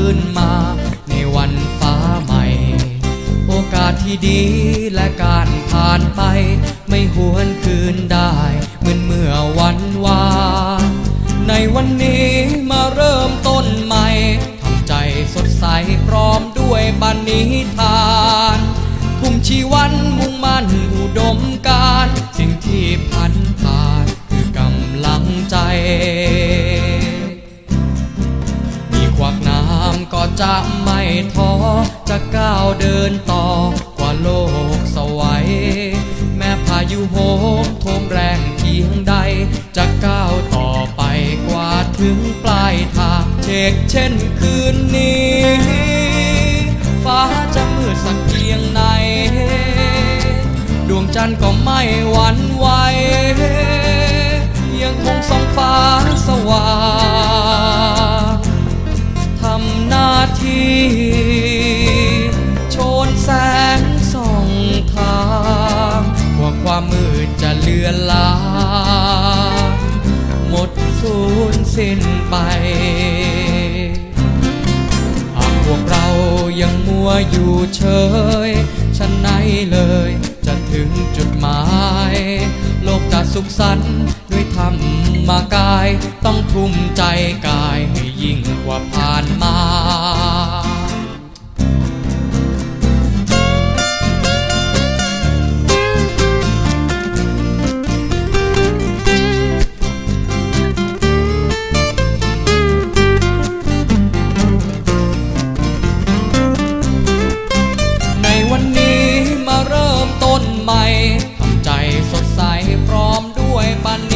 ยังหวนคืนมา ในวันฟ้าใหม่ โอกาสที่ดีและการผ่านไป ไม่หวนคืนได้เหมือนเมื่อวันวานในวันนี้มาเริ่มต้นใหม่ทำใจสดใสพร้อมด้วยบันนิทานทุ่มชีวันมุ่งมั่นอุดมการ สิ่งที่พันผ่านคือกำลังใจ จะไม่ท้อจะก้าวเดินต่อกว่าโลกสวัยแม้พายุโหมโทมแรงเพียงใด จะก้าวต่อไปกว่าถึงปลายทางเชกเช่นคืนนี้ ฟ้าจะมืดสักเพียงไหน ดวงจันทร์ก็ไม่หวั่นไหว ลือนลางหมดสูญสิ้นไป หากพวกเรายังมัวอยู่เฉยฉันไหนเลย จะถึงจุดหมาย โลกจะสุขสันต์ด้วยธรรมมากาย ต้องทุ่มใจกายให้ยิ่งกว่าผ่า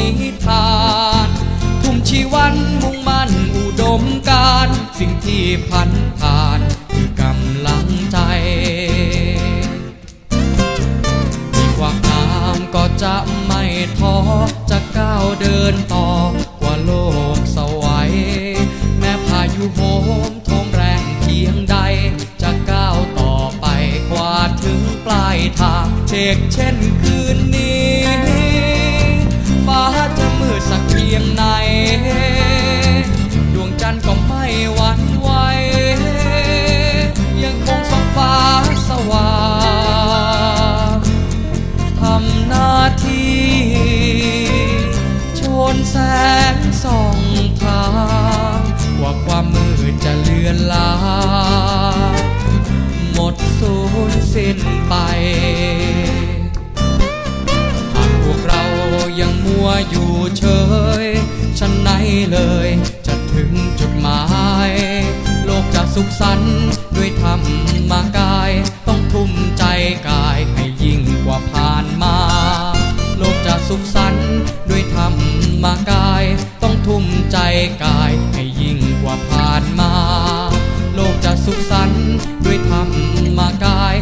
ปณิธาน ทุ่มชีวันมุ่งมั่นอุดมการ สิ่งที่พันผ่านคือกำลังใจ มีความงามก็จะไม่ท้อ จะก้าวเดินต่อกว่าโลกสวัย แม้พายุโหมทมแรงเพียงใด จะก้าวต่อไปกว่าถึงปลายทางเชกเช่นคืนนี้ สักเพียงไหน ดวงจันทร์ก็ไม่หวั่นไหวยังคงส่องฟ้าสว่างทำหน้าที่ชนแสงส่องทางกว่าความมืดจะเลือนลางหมดสูญสิ้นไปหากพวกเรายังมัวอยู่ เฉยฉันไหนเลย จะถึงจุดหมาย โลกจะสุขสันต์ด้วยธรรมากาย ต้องทุ่มใจกายให้ยิ่งกว่าผ่านมา โลกจะสุขสันต์ด้วยธรรมากาย ต้องทุ่มใจกายให้ยิ่งกว่าผ่านมา โลกจะสุขสันต์ด้วยธรรมากาย